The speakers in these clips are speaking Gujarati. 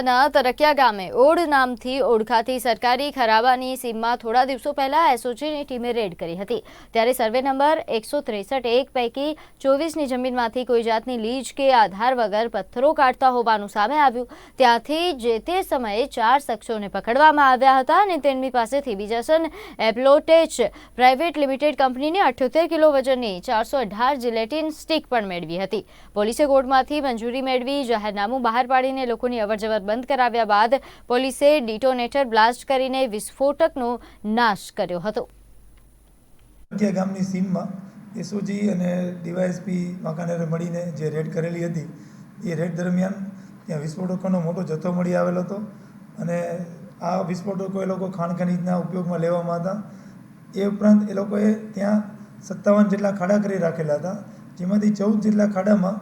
તાલુકાના તરકિયા ગામે ઓડ નામથી ઓળખાતી સરકારી ખરાબાની સીમમાં થોડા દિવસો પહેલા એસઓજીની ટીમે રેડ કરી હતી. ત્યારે સર્વે નંબર એકસો ત્રેસઠ એક પૈકી ચોવીસની જમીનમાંથી કોઈ જાતની લીજ કે આધાર વગર પથ્થરો કાઢતા હોવાનું સામે આવ્યું. ત્યાંથી જે તે સમયે ચાર શખ્સોને પકડવામાં આવ્યા હતા અને તેમની પાસેથી બીજાસન એપ્લોટેચ પ્રાઇવેટ લિમિટેડ કંપનીની અઠ્યોતેર કિલો વજનની ચારસો અઢાર જિલેટિન સ્ટીક પણ મેળવી હતી. પોલીસે કોર્ટમાંથી મંજૂરી મેળવી જાહેરનામું બહાર પાડીને લોકોની અવરજવર બંધ કરાવ્યા બાદ પોલીસે ડિટોનેટર બ્લાસ્ટ કરીને વિસ્ફોટકનો નાશ કર્યો હતો. ગામની સીમમાં એસઓજી અને ડીવાયએસપી વાંકાનેરે મળીને જે રેડ કરેલી હતી, એ રેડ દરમિયાન ત્યાં વિસ્ફોટકોનો મોટો જથ્થો મળી આવેલો હતો અને આ વિસ્ફોટકો એ લોકો ખાણ ખનીજના ઉપયોગમાં લેવામાં હતા. એ ઉપરાંત એ લોકોએ ત્યાં સત્તાવન જેટલા ખાડા કરી રાખેલા હતા, જેમાંથી ચૌદ જેટલા ખાડામાં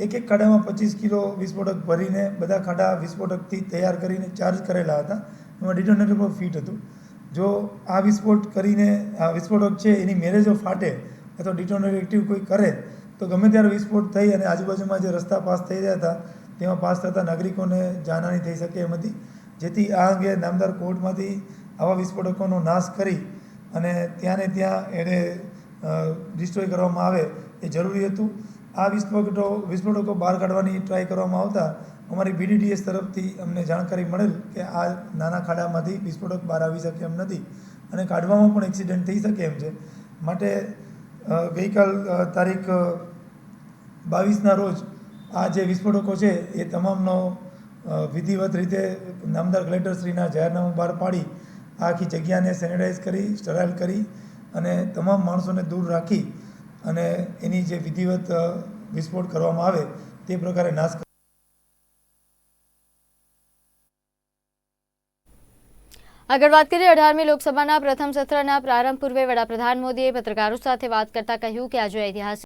એક એક ખાડામાં પચીસ કિલો વિસ્ફોટક ભરીને બધા ખાડા વિસ્ફોટકથી તૈયાર કરીને ચાર્જ કરેલા હતા. એમાં ડિટોનેટર પર ફિટ હતું. જો આ વિસ્ફોટ કરીને, આ વિસ્ફોટક છે, એની મેરેજો ફાટે અથવા ડિટોનેટર એક્ટિવ કોઈ કરે, તો ગમે ત્યારે વિસ્ફોટ થઈ અને આજુબાજુમાં જે રસ્તા પાસ થઈ રહ્યા હતા, તેમાં પાસ થતા નાગરિકોને જાનહાની થઈ શકે એમ હતી. જેથી આ અંગે નામદાર કોર્ટમાંથી આવા વિસ્ફોટકોનો નાશ કરી અને ત્યાં ને ત્યાં એને ડિસ્ટ્રોય કરવામાં આવે એ જરૂરી હતું. આ વિસ્ફોટકો વિસ્ફોટકો બહાર કાઢવાની ટ્રાય કરવામાં આવતા, અમારી બીડીડીએસ તરફથી અમને જાણકારી મળેલ કે આ નાના ખાડામાંથી વિસ્ફોટક બહાર આવી શકે એમ નથી અને કાઢવામાં પણ એક્સિડન્ટ થઈ શકે એમ છે. માટે ગઈકાલ તારીખ બાવીસના રોજ આ જે વિસ્ફોટકો છે એ તમામનો વિધિવત રીતે નામદાર કલેક્ટરશ્રીના જાહેરનામું બહાર પાડી, આખી જગ્યાને સેનિટાઈઝ કરી સ્ટરાઇલ કરી અને તમામ માણસોને દૂર રાખી અને એની જે વિધિવત વિસ્ફોટ કરવામાં આવે, તે પ્રકારે નાશ આગળ વાત કરીએ અઢારમી લોકસભાના પ્રથમ સત્રના પ્રારંભ પૂર્વે વડાપ્રધાન મોદીએ પત્રકારો સાથે વાત કરતા કહ્યું કે આજે ઐતિહાસિક